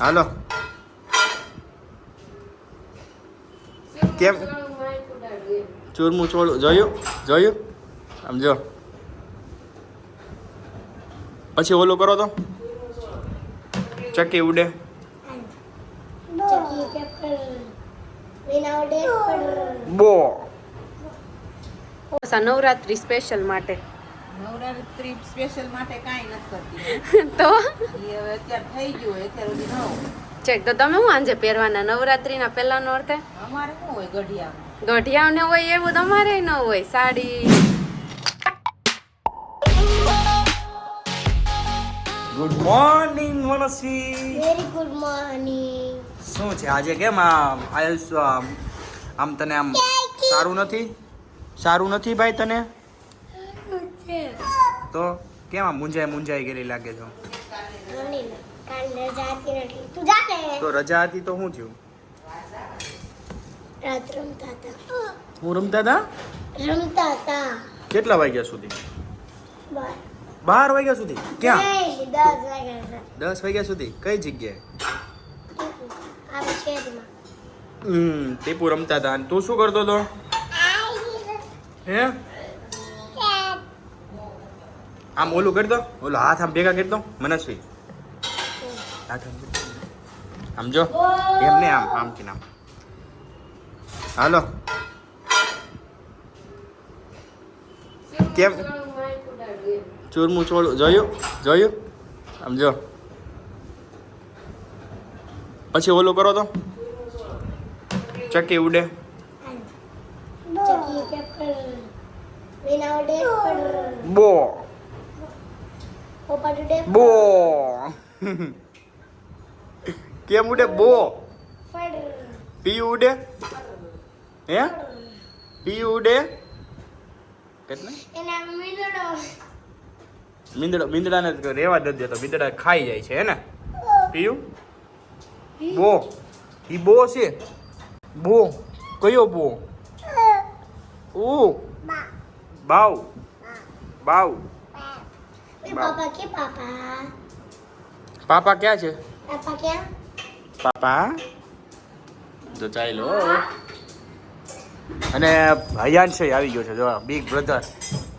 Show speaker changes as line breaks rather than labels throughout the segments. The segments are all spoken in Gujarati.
હાલો. કેમ? ચૂરમું ચોળું જોયું? જોયું? આમ જો. પછી ઓલું કરો તો? ચક્કી ઉડે.
ચકી પેપર
બો.
નવરાત્રી સ્પેશિયલ માટે.
નવરાત્રી સ્પેશિયલ માટે કાંઈ નથી કરતી.
તો?
એ હવે અત્યારે થઈ ગયું હોય અત્યારે સુધી ન
ચેક તો તમે હું આજે પહેરવાના? નવરાત્રીના પહેલા નોરતે
અમારે શું હોય ગઢિયામાં?
ગઢિયાને હોય એવું તમારે ન હોય sari.
Good morning Mansi
very good morning
શું છે આજે કેમ આમ આમ? તને આમ સારું નથી? સારું નથી ભાઈ તને? તો કેમ આમ મુંજાઈ મુંજાઈ ગયેલી લાગે છો
તું
રજા હતી તો શું થયું?
રાત રમતા હતા.
હું રમતા હતા?
રમતા હતા.
કેટલા વાગ્યા સુધી?
બાર.
વાગ્યા સુધી? ક્યાં.
દસ વાગ્યા
સુધી? કઈ જગ્યાએ? હમ ટીપુ રમતા હતા. તું શું કરતો હતો? હે? આમ ઓલું કરી દો. ઓલો હાથ આમ ભેગા કરી દો. મનસ્વી શું આમ જો. એમ નહીં આમ આમ કે આમ હાલો. કેમ? ચૂરમું ચોળું જોયું? જોયું? આમ જો. પછી ઓલું કરો તો.
ચકી ઉડે.
બો.
પોપટ ડે
બો. કેમ ઉડે? બો. પી ઉડે? હે? પી ઉડે? કેટલે?
મીંદડો.
મીંદડા મીંદડાને રેવા દે દેતો મીંદડા ખાઈ જાય છે હે ને? પીયું? બો. ઈ બો છે? બો. કયો બો? ઓ
બાઉ.
બાવ બાવ
એ પાપા કે પાપા
પાપા ક્યાં છે
પાપા ક્યાં
પાપા તો ચાલો અને હયાંશ આવી ગયો છે જો big brother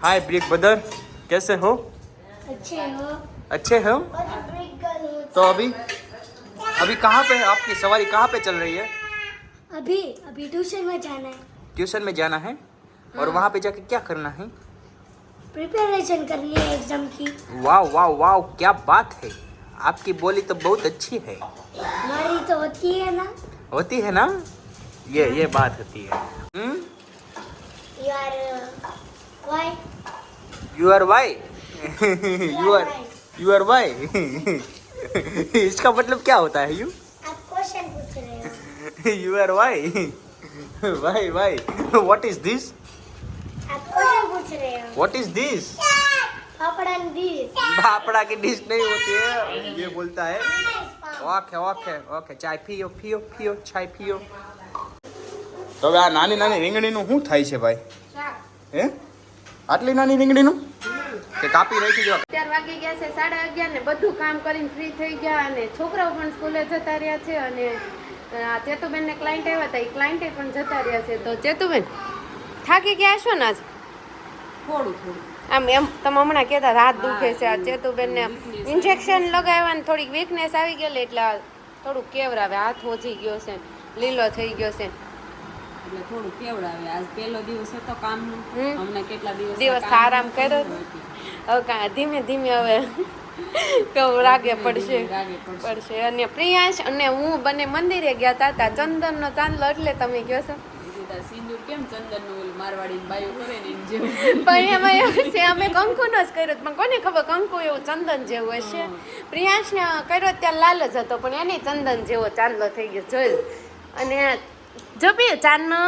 hi big brother कैसे हो
अच्छे हो
अच्छे हो
और ब्रेक गर्ल
तो अभी अभी कहाँ पे आपकी सवारी कहाँ पे चल रही है
अभी अभी ट्यूशन में जाना है
ट्यूशन में जाना है और वहाँ पे जाके क्या करना है
प्रिपरेशन करनी है एग्ज़ाम की।
वाह वाह वाह क्या बात है। आपकी बोली तो बहुत अच्छी है।
हमारी तो होती है ना।
होती है ना? ये ये बात होती है। हम्म?
You are why
you are why you are you are why इसका मतलब क्या होता है यू
आप क्वेश्चन पूछ रहे हो।
You are why
why why what is this
what is this
papad and this
भापड़ा की डिश नहीं होती है ये बोलता है ઓકે ઓકે ઓકે ચાય પીઓ પીઓ પીઓ ચાય પીઓ તો હવે આ નાની નાની રીંગણીનું શું થાય છે ભાઈ હે આટલી નાની રીંગણીનું કે કાપી રાખી જો
અગિયાર વાગી ગયા છે સાડા અગિયાર ને બધું કામ કરીને ફ્રી થઈ ગયા અને છોકરાઓ પણ સ્કૂલે જતા રહ્યા છે અને આ ચેતુબેન ને ક્લાયન્ટ આવ્યા હતા એ ક્લાયન્ટે પણ જતા રહ્યા છે તો ચેતુબેન થાકી ગયા છો ને આજ
થોડું થોડું.
આમ એમ તમે હમણાં કહેતા રાત હાથ દુખે છે આ ચેતુબેન ને ઇન્જેક્શન લગાવવાની થોડીક વીકનેસ આવી ગયેલી એટલે આ થોડુંક કેવરાવે હાથ ઓછી ગયો છે લીલો થઈ ગયો છે.
એટલે થોડું કેવડાવે આજ પહેલો દિવસ હતો
કામ.
હમણાં કેટલા દિવસ
દિવસ આરામ કર્યો હવે કાં ધીમે ધીમે હવે કહું રાગે પડશે.
પડશે.
અને પ્રિયાંશ અને હું બંને મંદિરે ગયા હતા ચંદનનો ચાંદલો એટલે તમે કહો છો.
કેમ ચંદનનું મારવાડી બાયું કરે ને જેવું?
પણ એમાં એવું છે અમે કંકુનો જ કર્યો પણ કોને ખબર કંકુ એવું ચંદન જેવું હશે. પ્રિયાંશને કર્યો ત્યાં લાલ જ હતો પણ એને ચંદન જેવો ચાંદલો થઈ ગયો જોયું? અને જો પીએ ચાંદનો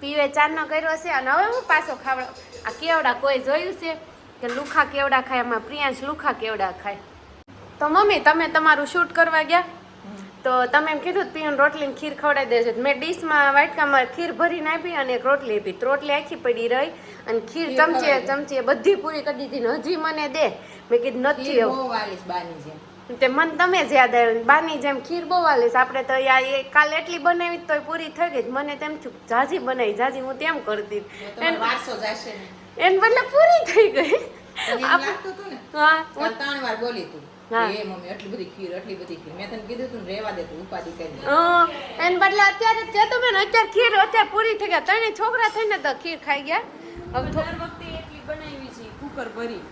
પીવે ચાંદનો કર્યો છે અને હવે હું પાછો ખાવડા આ કેવડા કોઈ જોયું છે? કે લુખા કેવડા ખાય એમાં પ્રિયાંશ લુખા કેવડા ખાય? તો મમ્મી તમે તમારું શૂટ કરવા ગયા? તો તમે એમ કીધું પીન રોટલીને ખીર ખવડાવી દેજો. મેં ડીશમાં વાટકામાં ખીર ભરીને આપી અને એક રોટલી આપી. રોટલી આખી પડી રહી અને ખીર ચમચી ચમચી બધી પૂરી કરી દીધી હજી મને દે. મેં કીધું નથી એવું
વાલીશ
તે મન તમે જ યાદ આવ્યું બાની જેમ ખીર બહુ આલીશ આપણે તો યા એ કાલે એટલી બનાવી તોય પૂરી થઈ ગઈ. મને તેમ છું જાજી બનાવી જાજી હું તેમ કરતી. એને બદલે પૂરી થઈ ગઈ. હા
ત્રણ વાર બોલી તું.
હા.
એ મમ્મી આટલી બધી ખીર આટલી બધી ખીર. મેં તને કીધું તું ને દે તું ઉપાધિ કરી
અ, બદલે અત્યારે જે તો બેન અત્યારે ખીર અત્યારે પૂરી થઈ ગયા ત્રણે છોકરા થઈને તો ખીર ખાઈ ગયા. હવે
દર વખતે એટલી બનાવી છે કુકર ભરી.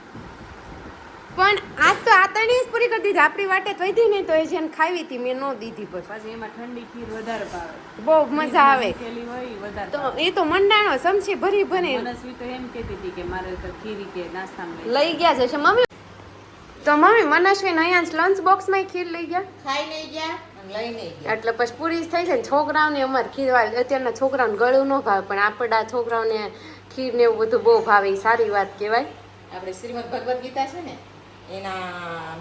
પણ આજ તો આ ત્રણેય જ પૂરી કરી દીધી. આપણી વાટે તો વધી ને તો એ જેને ખાવી હતી મેં ન દીધી પછી
પાછી એમાં ઠંડી ખીર વધારે ભાવે.
બહુ મજા આવે.
મૂકેલી હોય વધારે
તો એ તો મંડાણો સમસી ભરી ભરી
મનસ્વી તો એમ કહેતી હતી કે મારે તો ખીરી કે નાસ્તામાં લઈ
લઈ ગયા છે. મમ્મી તો મમ્મી મનસ્વીને અહીંયા લંચ બોક્સમાં ખીર લઈ ગયા.
ખાઈ લઈ ગયા અને લઈ ગયા.
એટલે પછી પૂરી જ થઈ જાય ને. છોકરાઓને અમારે ખીર વાળી અત્યારના છોકરાઓને ગળું ન ભાવે પણ આપણા છોકરાઓને ખીર ને એવું બધું બહુ ભાવે એ સારી વાત કહેવાય.
આપણે શ્રીમદ ભગવદ્ ગીતા છે ને એના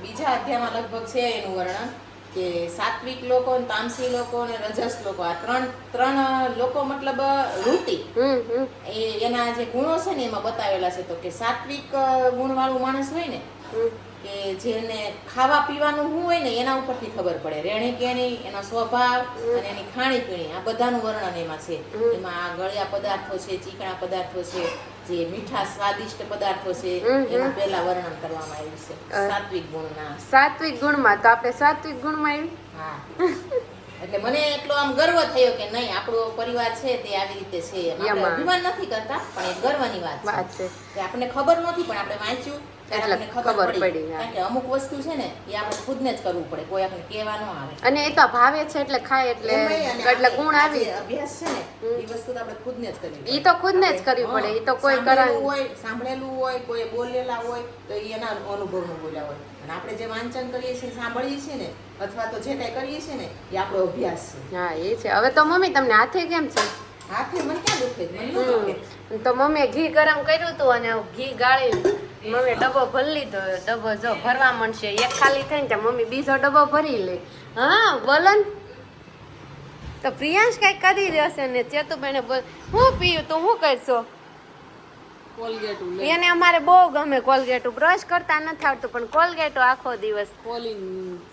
બીજા અધ્યાયમાં લગભગ છે એનું વર્ણન કે સાત્વિક લોકો તામસી લોકો અને રજસ લોકો આ ત્રણ ત્રણ લોકો મતલબ
હમ
એ એના જે ગુણો છે ને એમાં બતાવેલા છે. તો કે સાત્વિક ગુણવાળું માણસ હોય ને કે જેને ખાવા પીવાનું શું હોય ને એના ઉપરથી ખબર પડે. રેણી કેણી એનો સ્વભાવ અને એની ખાણી પીણી આ બધાનું વર્ણન એમાં છે. એમાં આ ગળ્યા પદાર્થો છે ચીકણા પદાર્થો છે જે મીઠા સ્વાદિષ્ટ પદાર્થો છે એનું પહેલા વર્ણન કરવામાં આવ્યું છે. સાત્વિક ગુણના.
સાત્વિક ગુણમાં. તો આપણે સાત્વિક ગુણમાં આવ્યું
હા. એટલે મને એટલો આમ ગર્વ થયો કે નહીં આપણો પરિવાર છે તે આવી રીતે છે આપણે અભિમાન નથી કરતા પણ એ ગર્વની વાત છે. કે આપણને ખબર નથી પણ આપણે વાંચ્યું.
એટલે ખબર પડી,
કારણ કે અમુક વસ્તુ છે ને એ આપણે ખુદને જ કરવું પડે કોઈ આપણે કહેવા ન આવે.
અને એ તો ભાવે છે એટલે ખાય એટલે એટલે ગુણ આવી
અભ્યાસ છે ને એ વસ્તુ તો આપણે ખુદને જ કરવી
એ તો ખુદને જ કરવી પડે એ તો કોઈ
સાંભળેલું હોય સાંભળેલું હોય કોઈ બોલેલા હોય તો એના એના અનુભવનું બોલ્યા હોય. અને આપણે જે વાંચન કરીએ છીએ સાંભળીએ છીએ ને અથવા તો જે કંઈ કરીએ છીએ ને એ આપણો અભ્યાસ છે.
હા એ છે. હવે તો મમ્મી તમને હાથે કેમ છે?
હાથે મને ક્યાં દુખે ન.
તો મમ્મીએ ઘી ગરમ કર્યું હતું અને ઘી ગાળી મમ્મીએ ડબ્બો ભરી લીધો ડબ્બો જો ભરવા મળશે. એક ખાલી થઈને ત્યાં મમ્મી બીજો ડબ્બો ભરી લે. હા બોલન તો પ્રિયાંશ કઈ કરી દેશે ને ચેતુબેને બોલ હું પીયું તો હું કરશો?
કોલગેટ
એને અમારે બહુ ગમે કોલગેટ બ્રશ કરતા નથી આવડતું પણ કોલગેટો આખો દિવસ.
કોલિંગ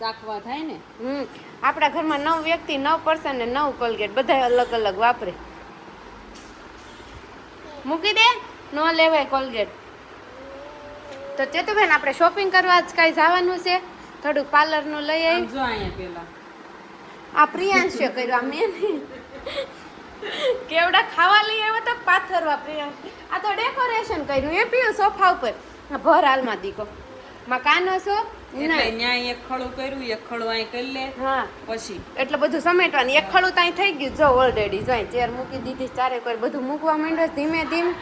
ચાખવા થાય ને?
હમ આપણા ઘરમાં નવ વ્યક્તિ નવ પર્સન ને નવ કોલગેટ બધા અલગ અલગ વાપરે. મૂકી દે ન લેવાય કોલગેટ. તો ચેતુબેન આપણે શોપિંગ કરવા જ કાંઈ જવાનું છે? થોડુંક પાર્લરનું લઈ આવી
જો અહીંયા પેલા.
આ પ્રિયાંશે કર્યું આ મેં નહીં. કેવડા ખાવા લઈ આવ્યો તો પાથરવા પ્રિયાંશ. આ તો ડેકોરેશન કર્યું એ પીયું સોફા ઉપર. ભર હાલમાં દીકો. માં કાનો છો?
એક ખડું કર્યું એક ખડું અહીં કરી લે.
હા.
પછી.
એટલે બધું સમેટવાનું. એક ખડું ત્યાં થઈ ગયું. જો ઓલરેડી જો ચેર મૂકી દીધી ચારે કોઈ બધું મૂકવા માંડ્યો ધીમે ધીમે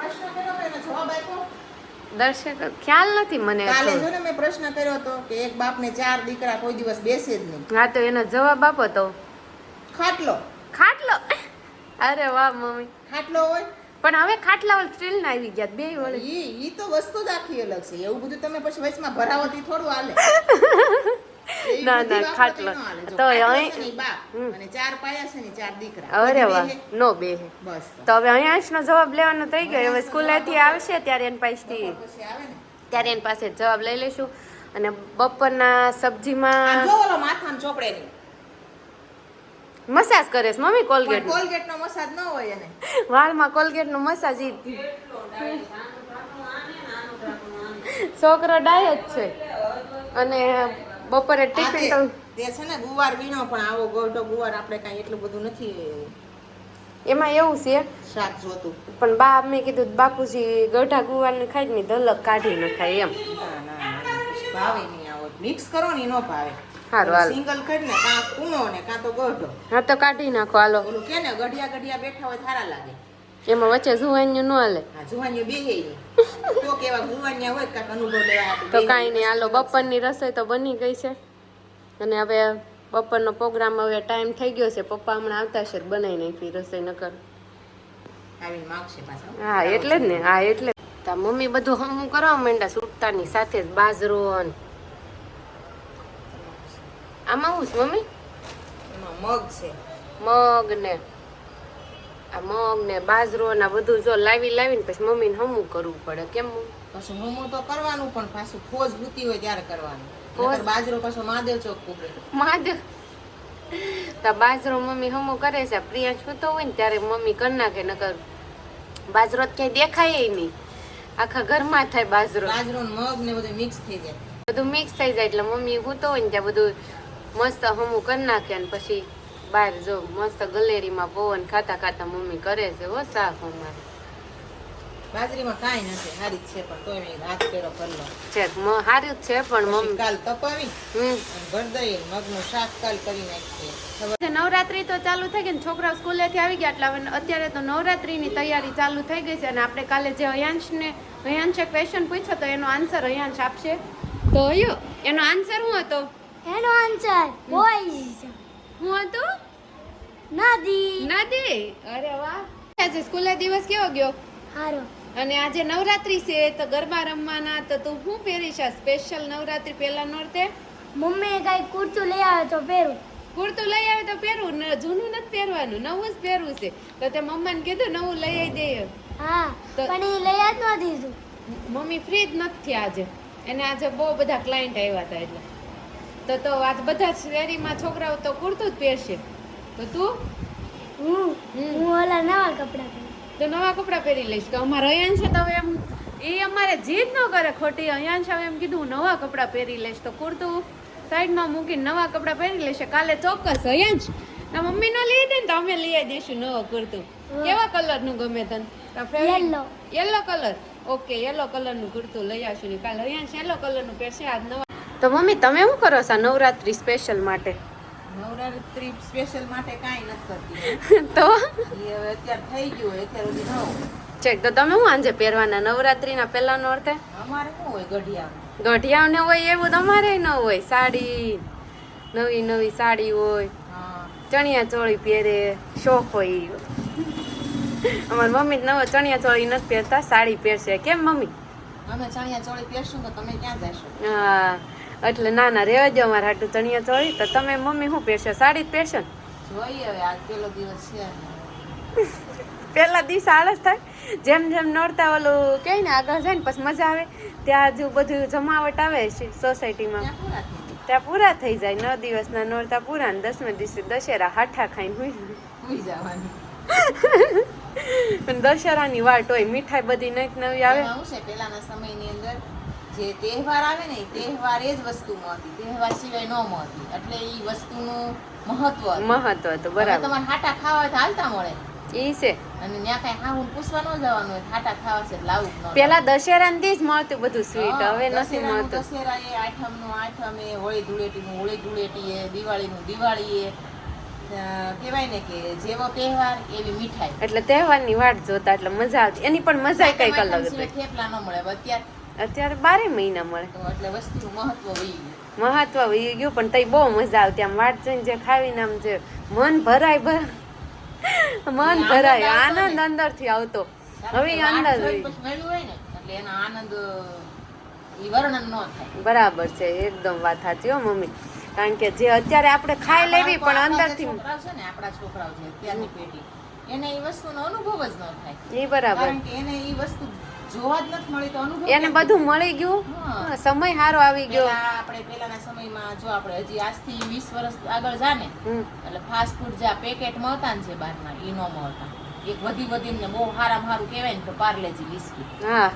પ્રશ્ન કર્યો હતો એનો જવાબ આપ્યો
દર્શક ખ્યાલ નથી મને
કાલે જો ને મેં પ્રશ્ન કર્યો હતો કે એક બાપને ચાર દીકરા કોઈ દિવસ બેસે જ નહીં.
હા તો એનો જવાબ આપો તો.
ખાટલો.
ખાટલો? અરે વાહ મમ્મી.
ખાટલો હોય?
પણ હવે ખાટલા વાળ સ્ટીલ ના આવી ગયા બે ઓલી
ઈ ઈ તો વસ્તુ જ આખી અલગ છે. એવું બધું તમે પછી વચમાં ભરાવતી થોડું હાલે. એ
ના, ના, ખાટલો. તો.
અને ચાર પાયા છે ને ચાર દીકરા.
અરે વાહ નો બે
બસ તો.
હવે અહીંયા નો જવાબ લેવાનો થઈ ગયો. હવે સ્કૂલેથી આવશે ત્યારે એન પાસેથી ત્યારે એની પાસે જવાબ લઈ લઈશું. અને બપોરના સબ્જીમાં
જો ઓલો માથામાં ચોપડે નહીં.
મસાજ કરે છે મમ્મી કોલગેટ
કોલગેટ નો મસાજ ન હોય એને.
વાળમાં કોલગેટ નો મસાજ ઈ છોકરો ડાય જ છે. અને બપોરે ટિફિન
તે-
તો
છે ને ગુવાર વીણો પણ આવો ગોટો ગુવાર આપણે કાંઈ એટલું બધું નથી
એમાં એવું છે
શાક જોતું.
પણ બા મેં કીધું બાપુજી ગઢા ગુવારને ખાઈ ને ધલક કાઢી ન ખાય એમ.
ના ના ના ભાવે નહીં આવો. મિક્સ કરો ને નો ભાવે.
હારું, હાલ.
સિંગલ કરીને કાં કૂણો ને કાં તો ગોઢો.
હા તો કાઢી નાખો હાલો.
ઓલું કે ને ગઢિયા ગઢિયા બેઠા હોય સારા લાગે.
એમાં વચ્ચે જુવાનિયું ન હાલે.
જુવાનિયું બેહે તો કેવા જુવાનિયા હોય કાંઈક અનુભવ લેવા
તો. કાંઈ નહીં હાલો બપોરની રસોઈ તો બની ગઈ છે. અને હવે બપોરનો પ્રોગ્રામ હવે ટાઈમ થઈ ગયો છે. પપ્પા હમણાં આવતા છે બનાવી નાખી રસોઈ નકર.
આવીને
હા એટલે જ ને હા એટલે. તા મમ્મી બધું હમું કરવા માંડ્યા સુટતાની સાથે જ બાજરો ને આમાં હું છે મમ્મી?
મગ છે.
મગ ને. આ મગ ને બાજરો ને બધું જો લાવી લાવીને પછી મમ્મીને હમું કરવું પડે કેમ
પછી હમું તો કરવાનું પણ પાછું ફોજ ભૂતી હોય ત્યારે કરવાનું. બાજરો પાછો મહાદેવ ચોક પૂગે
મહાદેવ? તો બાજરો મમ્મી હમું કરે છે પ્રિયા છૂતો હોય ને ત્યારે મમ્મી કરી નાખે નકર બાજરો તો ક્યાંય દેખાય નહીં. આખા ઘરમાં થાય બાજરો.
બાજરો ને મગ ને બધું મિક્સ થઈ જાય.
બધું મિક્સ થઈ જાય એટલે મમ્મી હૂતો હોય ને ત્યાં બધું મસ્ત હમું કરી નાખે અને પછી બહાર જો મસ્ત ગલેરીમાં પવન ખાતા ખાતા મમ્મી કરે છે હો શાક અમારે.
બાજરીમાં કાંઈ નથી સારી છે પણ તોય મેં હાથ પેરો કરી લો
છે મ- જ છે પણ મમ્મી
કાલ તપાવી
હમ.
અને ભરી દઈએ મગનું શાક કાલ કરી નાખીએ.
નવરાત્રી તો ચાલુ થઈ ગઈ ને છોકરાઓ સ્કૂલેથી આવી ગયા એટલે અત્યારે તો નવરાત્રીની તૈયારી ચાલુ થઈ ગઈ છે અને આપણે કાલે જે અયાંશને અયાંશે ક્વેશ્ચન પૂછ્યો તો એનો આન્સર અયાંશ આપશે. તો અયો એનો આન્સર શું હતો?
એનો આન્સર
શું હતું?
નદી.
નદી? અરે વાહ. આજે સ્કૂલે દિવસ કેવો ગયો?
હારો.
અને આજે નવરાત્રી છે તો ગરબા રમવાના તો તું શું પહેરીશ સ્પેશિયલ નવરાત્રી પહેલા નોરતે?
મમ્મીએ કઈ કુર્તું લઈ આવે તો પહેરું.
કુર્તું લઈ આવે તો પહેરું જૂનું નથી પહેરવાનું નવું જ પહેરવું છે. તો તે મમ્માને કીધું નવું લઈ આવી દઈએ
હા
તો-
પણ એ લઈ જ ન દીધું.
મમ્મી ફ્રી જ નથી આજે. એને આજે બહુ બધા ક્લાયન્ટ આવ્યા હતા એટલે. તો તો આજ બધા શેરીમાં છોકરાઓ તો કુર્તું જ પહેરશે. તો તું?
હું? હું ઓલા નવા કપડાં પહેરું.
તો નવા કપડાં પહેરી લઈશ. કે અમારે છે તો એમ એ અમારે જીદ ન કરે ખોટી. અયાંશ હવે એમ કીધું નવા કપડાં પહેરી લઈશ. તો કુર્તું સાઈડમાં મૂકીને નવા કપડાં પહેરી લેશે. કાલે ચોક્કસ અયાંશ ના મમ્મી નો લઈ દે ને તો અમે લઈ આવી દઈશું નવો કુર્તું. કેવા કલરનું ગમે તને. યલો કલર ઓકે યલો કલરનું કુર્તું લઈ આવશું ને કાલે. અહીંયા યલો કલરનું પહેરશે. આજ નવા તો મમ્મી તમે શું કરો છો નવરાત્રી સ્પેશિયલ માટે?
નવરાત્રી સ્પેશિયલ માટે કાંઈ નથી કરતી.
તો?
એ હવે અત્યારે થઈ ગયું હોય અત્યાર સુધી નવું
ચેક તો તમે શું આંજે પહેરવાના? નવરાત્રીના પહેલાનો અર્થે
અમારે શું હોય ગઢિયા
ગઢિયાને હોય એવું તમારે ન હોય સાડી નવી નવી સાડી હોય
હા.
ચણિયા ચોળી પહેરે શોખ હોય. અમારી મમ્મી નવો ચણિયા ચોળી નથી પહેરતા સાડી પહેરશે. કેમ મમ્મી?
અમે ચણિયા ચોળી પહેરશું તો તમે ક્યાં જશો?
હા. એટલે ના ના રહેવા દો મારા હાટું ચણિયા ચોળી. તો તમે મમ્મી શું પહેરશો? સાડી જ પહેરશો
જોઈએ હવે આજ પેલો દિવસ છે
પહેલા દિવસ આળસ થાય. જેમ જેમ નોરતા ઓલું કહે ને આગળ જાય ને પછી મજા આવે. ત્યાં હજુ બધું જમાવટ આવે સોસાયટીમાં.
ત્યાં પૂરા થઈ જાય.
નવ દિવસના નોરતા પૂરા ને દસમે દિવસે દશેરા હાઠા ખાઈને હુઈ
જવાની.
દશેરાની વાટ હોય મીઠાઈ બધી નવી નવી આવે.
પેલાના સમયની અંદર જે તહેવાર આવે ને તહેવાર એ જ વસ્તુમાં હતી તહેવાર સિવાય ન મળતી એટલે એ વસ્તુનું મહત્વ.
મહત્વ તો બરાબર.
તમારે હાટા ખાવા તો હાલતા મળે.
ઈ છે.
અને ત્યાં કઈ હા હું પૂછવા ન જવાનું હોય હાટા ખાવા છે લાવું
પેલા દશેરા ને જ મળતું બધું સ્વીટ હવે નથી મળતું.
દશેરા એ આઠમનું આઠમ એ હોળી ધૂળેટીનું હોળી ધૂળેટી એ દિવાળીનું દિવાળી એ કહેવાય ને કે જેવો તહેવાર એવી મીઠાઈ.
એટલે તહેવારની વાટ જોતા એટલે મજા આવતી. એની પણ મજા કંઈક
આઠમ
અલગ
થેપલા ન મળે. અત્યારે
અત્યારે બારે મહિના મળે.
એટલે મહત્વ વહી ગયું.
મહત્વ વહી ગયું પણ તઈ બહુ મજા આવતી. આમ વાટ જોઈને જે ખાવીને આમ જે મન ભરાય ભર મન ભરાય આનંદ
ને.
અંદરથી આવતો. હવે અંદર બરાબર છે એકદમ વાત સાચી હો મમ્મી. કારણ કે જે અત્યારે આપણે ખાઈ લેવી પણ અંદરથી
છોકરાઓ છે ને આપણા છોકરાઓ છે અત્યારની પેઢી એને એ વસ્તુનો અનુભવ જ ન થાય.
એ બરાબર.
એને એ વસ્તુ જોવા જ નથી મળી તો અનુભવ
એને બધું મળી ગયું. સમય સારો આવી ગયો.
આપણે પેલાના સમયમાં જો આપણે હજી આજથી વીસ વર્ષ આગળ જાને
ને
એટલે ફાસ્ટ ફૂડ જે આ પેકેટ મળતા ને જે બહારના એ ન મળતા. એક વધી વધીને બહુ સારામાં સારું કહેવાય ને તો પાર્લેજી બિસ્કિટ.
હા.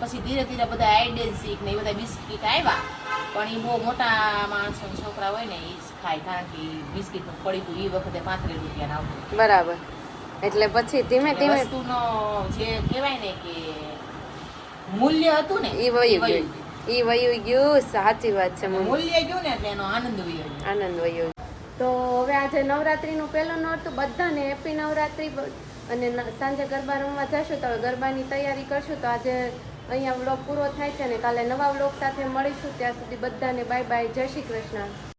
પછી ધીરે ધીરે બધા આઈડેન્સિક ને એ બધા બિસ્કિટ આવ્યા પણ એ બહુ મોટા માણસો છોકરા હોય ને એ જ ખાય કારણ કે બિસ્કિટનું પડીકું એ વખતે પાંત્રીસ રૂપિયાના આવતું.
બરાબર. એટલે પછી ધીમે ધીમે
વસ્તુનો જે કહેવાય ને કે મૂલ્ય હતું ને
એ વયું ગયું. એ વયું ગયું સાચી વાત છે
મૂલ્ય ગયું ને એટલે એનો આનંદ વયો
આનંદ વયો તો હવે આજે નવરાત્રીનું પહેલું નોરતું બધાને હેપી નવરાત્રી. અને સાંજે ગરબા રમવા જશું તો હવે ગરબાની તૈયારી કરશું. તો આજે અહીંયા વ્લોગ પૂરો થાય છે ને કાલે નવા વ્લોગ સાથે મળીશું. ત્યાં સુધી બધાને બાય બાય જય શ્રી કૃષ્ણ.